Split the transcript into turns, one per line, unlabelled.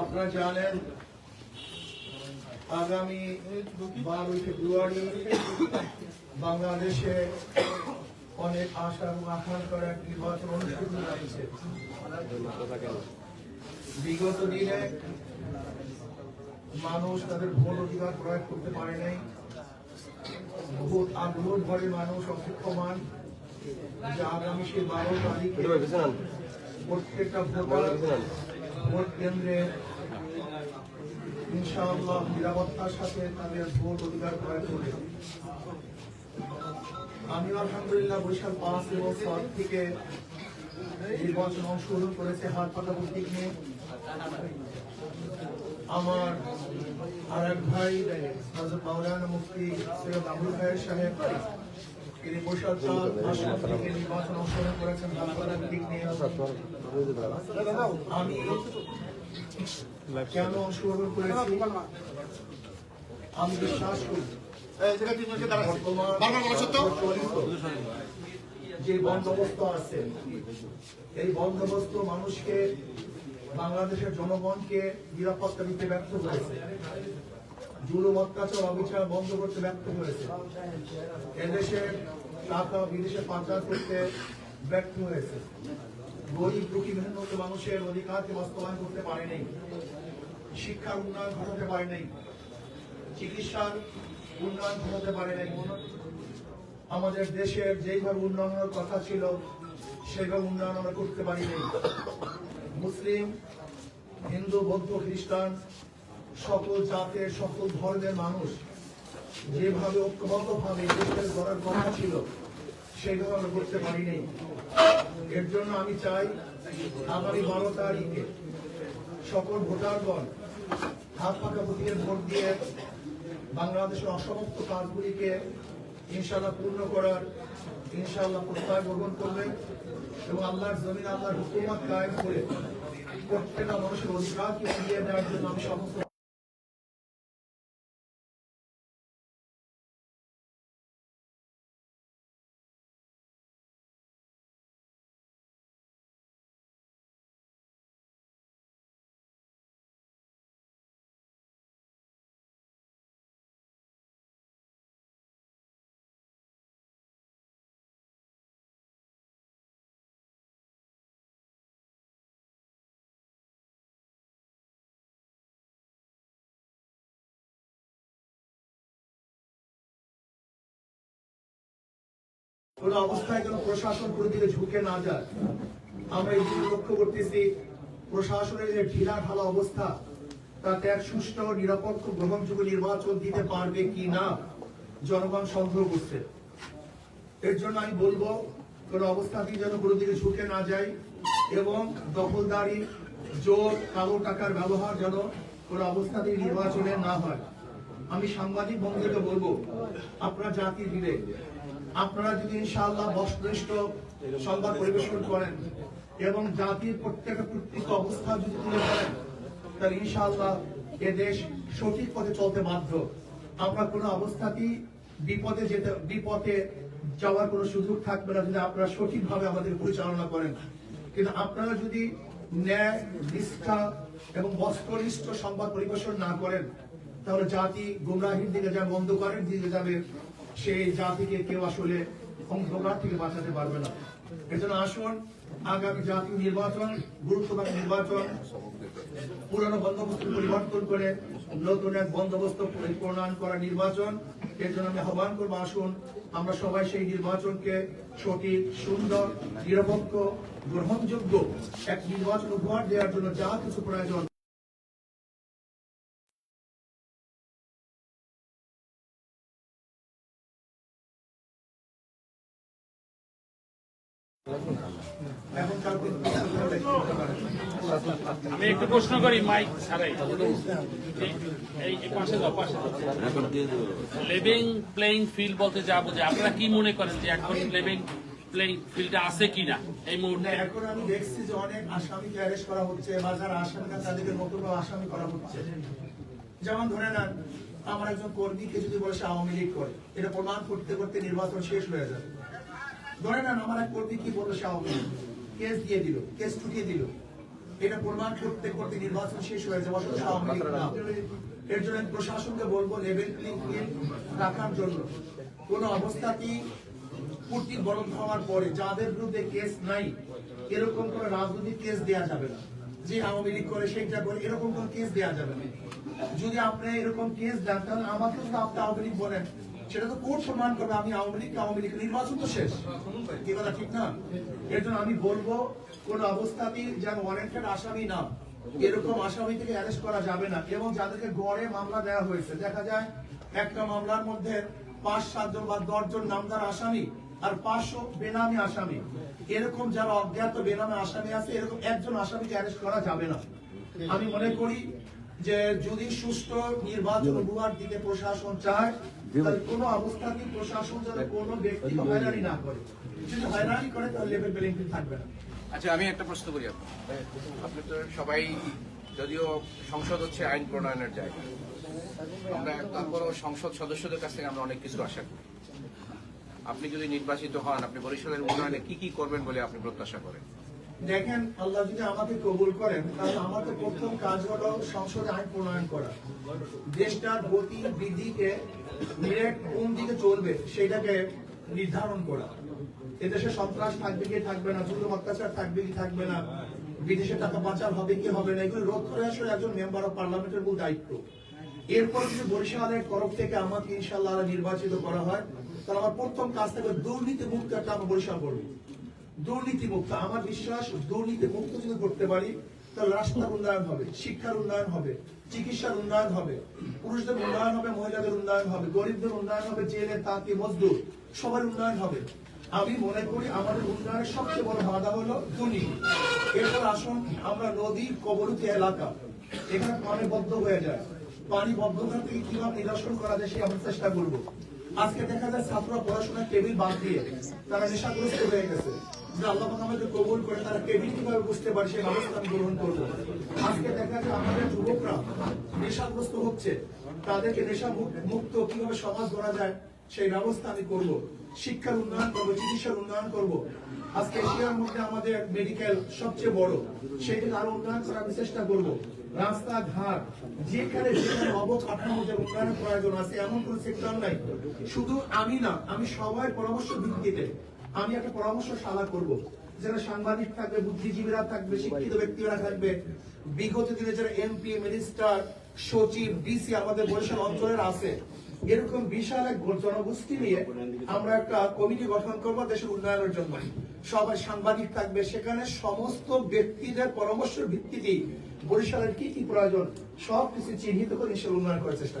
আপনারা জানেন, আগামী বারোই ফেব্রুয়ারি বাংলাদেশে অনেক আশা এবং আকাঙ্ক্ষার এক নির্বাচন অনুষ্ঠিত হয়েছে। বিগত দিনে মানুষ তাদের ভোট অধিকার প্রয়োগ করতে পারে নাই ভোট আগ্রহ ভরে মানুষ অপেক্ষমান। আমি আলহামদুলিল্লাহ, বরিশাল পাঁচ এবং ছয় থেকে নির্বাচন অংশগ্রহণ করেছে হাত পাতা প্রতীক নিয়ে আমার আর এক ভাই হজরত মাওলানা মুফতি সৈয়দ আবুল ভাইয়ের সাহেব তিনি নির্বাচন অংশগ্রহণ করেছেন প্রতীক নিয়ে। আমি কেন অংশগ্রহণ করেছি? আমি বিশ্বাস করি। যে বন্দোবস্ত আছে এই বন্দোবস্ত মানুষকে বাংলাদেশের জনগণকে নিরাপত্তা দিতে ব্যর্থ হয়েছে জুলুম, অত্যাচার, অবিচার বন্ধ করতে ব্যর্থ হয়েছে। এদেশে টাকা বিদেশে পাচার করতে ব্যর্থ হয়েছে। গরিব, দুঃখী, মেহনত মানুষের অধিকারকে বাস্তবায়ন করতে পারে নাই, শিক্ষার উন্নয়ন ঘটাতে পারে নাই, চিকিৎসার উন্নয়ন ঘটাতে পারে নাই। আমাদের দেশের যেইভাবে উন্নয়নের কথা ছিল, সেইভাবে উন্নয়ন আমরা করতে পারি নাই। মুসলিম, হিন্দু, বৌদ্ধ, খ্রিস্টান সকল জাতের, সকল ধর্মের মানুষ যেভাবে ঐক্যবদ্ধভাবে দেশের গড়ার কথা ছিল সেইভাবে আমরা করতে পারি নাই এর জন্য আমি চাই আগামী বারো তারিখে সকল ভোটারগণ হাত পাকা প্রতীকের ভোট দিয়ে বাংলাদেশের অসমাপ্ত কাজগুলিকে ইনশাল্লাহ পূর্ণ করার ইনশাল্লাহ প্রস্তাব গ্রহণ করবেন এবং আল্লাহর জমিন, আল্লাহর হুকুমত কায়েম করে প্রত্যেকটা মানুষের অধিকারকে ফিরিয়ে দেওয়ার জন্য আমি সমস্ত কোনো অবস্থায় যেন প্রশাসন কোনো দিকে ঝুঁকে না যায়। আমরা এই লক্ষ্য করতেছি, প্রশাসনের যে ঢিলা ঢালা অবস্থা, তাতে এক সুষ্ঠু নিরাপত্তা গ্রহণযোগ্য নির্বাচন দিতে পারবে কি না, জনগণ সন্দেহ করছে। এর জন্য আমি বলব, কোন অবস্থাতেই যেন কোনো দিকে ঝুঁকে না যায় এবং দখলদারি, জোর, কালো টাকার ব্যবহার যেন কোন অবস্থাতেই নির্বাচনে না হয়। আমি সাংবাদিক বন্ধুকে বলব, আপনারা জাতির বিবেক আপনারা যদি ইনশাআল্লাহ বস্তুনিষ্ঠ সংবাদ পরিবেশন করেন এবং জাতির প্রত্যেকটা প্রত্যেক অবস্থা যদি তুলে ধরেন, তাহলে ইনশাআল্লাহ এ দেশ সঠিক পথে চলতে বাধ্য। আমরা কোনো অবস্থাতেই বিপদে যেতে, বিপদে যাওয়ার কোনো সুযোগ থাকবে না যদি আপনারা সঠিকভাবে আমাদের পরিচালনা করেন। কিন্তু আপনারা যদি ন্যায়, নিষ্ঠা এবং বস্ত্রনিষ্ঠ সংবাদ পরিবেশন না করেন, তাহলে জাতি গুমরাহির দিকে যা বন্ধ করেন, দিকে যাবে সেই জাতিকে কেউ আসলে অন্ধকার থেকে বাঁচাতে পারবে না। এজন্য আসুন, আগামী জাতীয় নির্বাচন, গুরুত্বপূর্ণ নির্বাচন, পুরনো বন্দোবস্ত পরিবর্তন করে নতুন এক বন্দোবস্ত প্রণয়ন করা নির্বাচন, এর জন্য আমি আহ্বান করব, আসুন, আমরা সবাই সেই নির্বাচনকে সঠিক, সুন্দর, নিরপেক্ষ, গ্রহণযোগ্য এক নির্বাচন উপহার দেওয়ার জন্য যা কিছু প্রয়োজন
আমি একটু প্রশ্ন করি মাইক ছাড়াই। এই- এই এই পাশে যাও পাশে লিভিং প্লেইং ফিল্ড বলতে যা বুঝে আপনারা কি মনে করেন যে এখন লিভিং প্লেইং ফিল্ডটা আছে কিনা এই মুহূর্তে?
এখন আমি দেখছি যে অনেক আসামিকে অ্যারেস্ট করা হচ্ছে বা যারা আসামি না তাদেরকে নতুন আসামি করা হচ্ছে। যেমন ধরে নেন আমার একজন কর্মীকে যদি বলে সে আওয়ামী লীগ করে এটা প্রমাণ করতে করতে নির্বাচন শেষ হয়ে যাবে। ধরে নেন আমার এক কর্মী কি বলল সে আওয়ামী লীগ। কেস দিয়ে দিল, কেস টুকিয়ে দিল। এটা প্রমাণ করতে করতে নির্বাচন শেষ হয়ে যাওয়া অথচ আওয়ামী। এর জন্য আমি প্রশাসনকে বলব, লেভেল প্লেইং ফিল্ড রাখার জন্য। কোন অবস্থাতেই কর্তৃক বরণ হওয়ার পরে যাদের বিরুদ্ধে কেস নাই, এরকম কোন রাজনৈতিক কেস দেওয়া যাবে না। যে আওয়ামী লীগ করে সেইটা করে, এরকম কোন কেস দেওয়া যাবে না। যদি আপনি এরকম কেস দেন, তাহলে আমাকে যদি আপনি আওয়ামী লীগ বলেন। সেটা তো কোর্ট প্রমাণ করবে আমি আওয়ামী লীগ আওয়ামী লীগ নির্বাচন তো শেষ। কি কথা, ঠিক না? এর জন্য আমি বলব, কোন অবস্থাতেই যেন ওয়ারেন্টেড আসামি না, এরকম আসামি থেকে অ্যারেস্ট করা যাবে না। এবং যাদেরকে গড়ে মামলা দেওয়া হয়েছে, দেখা যায় একটা মামলার মধ্যে পাঁচ, সাতজন বা দশজন নামদার আসামি আর পাঁচশো বেনামি আসামি। এরকম যারা অজ্ঞাত বেনামি আসামি আছে, এরকম একজন আসামিকে অ্যারেস্ট করা যাবে না। আমি মনে করি যে যদি সুষ্ঠু নির্বাচন উপহার দিতে প্রশাসন চায় তাহলে কোনো অবস্থাতেই প্রশাসন যেন কোনো ব্যক্তিকে হয়রানি না করে? যদি হয়রানি করে তাহলে লেভেল প্লেইং ফিল্ড থাকবে না।
আচ্ছা আমি একটা প্রশ্ন করি আপনার আপনি তো সবাই যদিও সংসদ হচ্ছে আইন প্রণয়নের জায়গা আমরা তারপরও সংসদ সদস্যদের কাছ থেকে আমরা অনেক কিছু আশা করি। আপনি যদি নির্বাচিত হন আপনি বরিশালের উন্নয়নে কি কি করবেন বলে আপনি প্রত্যাশা করেন?
দেখেন, আল্লাহ যদি আমাকে কবুল করেন, তাহলে আমার তো প্রথম কাজ হলো সংসদে আইন প্রণয়ন করা। দেশটার গতি বৃদ্ধিকে ডিরেক্ট কোন দিকে চলবে সেটাকে নির্ধারণ করা। এদেশে সন্ত্রাস থাকবে কি থাকবে না জুলুম অত্যাচার থাকবে কি থাকবে না, বিদেশে টাকা পাচার হবে কি হবে না, এগুলো রোধ করে আসলে একজন মেম্বার অফ পার্লামেন্টের মূল দায়িত্ব। এরপর যদি বরিশালের তরফ থেকে আমাকে ইনশাল্লাহ নির্বাচিত করা হয়, তাহলে আমার প্রথম কাজ থাকবে দুর্নীতি মুক্ত একটা আমরা বরিশাল করব। দুর্নীতি মুক্ত আমার বিশ্বাস দুর্নীতি মুক্ত যদি করতে পারি, তাহলে রাস্তার উন্নয়ন হবে, শিক্ষার উন্নয়ন হবে, চিকিৎসার উন্নয়ন হবে, পুরুষদের উন্নয়ন হবে, মহিলাদের উন্নয়ন হবে, গরিবদের উন্নয়ন হবে, জেলে তাঁতি, মজদুর, সবার উন্নয়ন হবে। আমি মনে করি আমাদের উন্নয়নের সবচেয়ে বড় বাধা হলো দুর্নীতি এরপর আসুন আমরা নদী, কবরুতি এলাকা। এখানে পানি বদ্ধ হয়ে যায়। পানি বদ্ধতা থেকে কীভাবে নিরসন করা যায় সেই আমরা চেষ্টা করব। আজকে দেখা যায় ছাত্ররা পড়াশোনার টেবিল বাদ দিয়ে তারা নেশাগ্রস্ত হয়ে গেছে। যে আল্লাহ আমাদের কবুল করে, তারা টেবিল কীভাবে বুঝতে পারে সেই আমি গ্রহণ করব। আজকে দেখা যায় আমাদের যুবকরা নেশাগ্রস্ত হচ্ছে। তাদেরকে নেশা মুক্ত কীভাবে সমাজ গড়া যায় সেই ব্যবস্থা আমি করব। শিক্ষার উন্নয়ন করব, চিকিৎসার উন্নয়ন করব। আজকে এশিয়ার মধ্যে আমাদের মেডিকেল সবচেয়ে বড়, সেটাকে আরও উন্নয়ন করার চেষ্টা করব। রাস্তাঘাট, যেখানে যেখানে অবকাঠামো যে উন্নয়নের প্রয়োজন আছে, এমন কোন সেক্টর নাই। শুধু আমি না, আমি সবাই পরামর্শ ভিত্তিতে আমি একটা পরামর্শশালা করব যারা সাংবাদিক থাকবে, বুদ্ধিজীবীরা থাকবে, শিক্ষিত ব্যক্তিরা থাকবে, বিগত দিনে যারা এমপি মিনিস্টার সচিব ডিসি আমাদের বরিশাল অঞ্চলের আছে, এরকম বিশাল এক জনগোষ্ঠী নিয়ে আমরা একটা কমিটি গঠন করব দেশের উন্নয়নের জন্য সবাই সাংবাদিক থাকবে, সেখানে সমস্ত ব্যক্তিদের পরামর্শের ভিত্তিতেই বরিশালের কি কি প্রয়োজন সব কিছু চিহ্নিত করে দেশের উন্নয়ন করার চেষ্টা।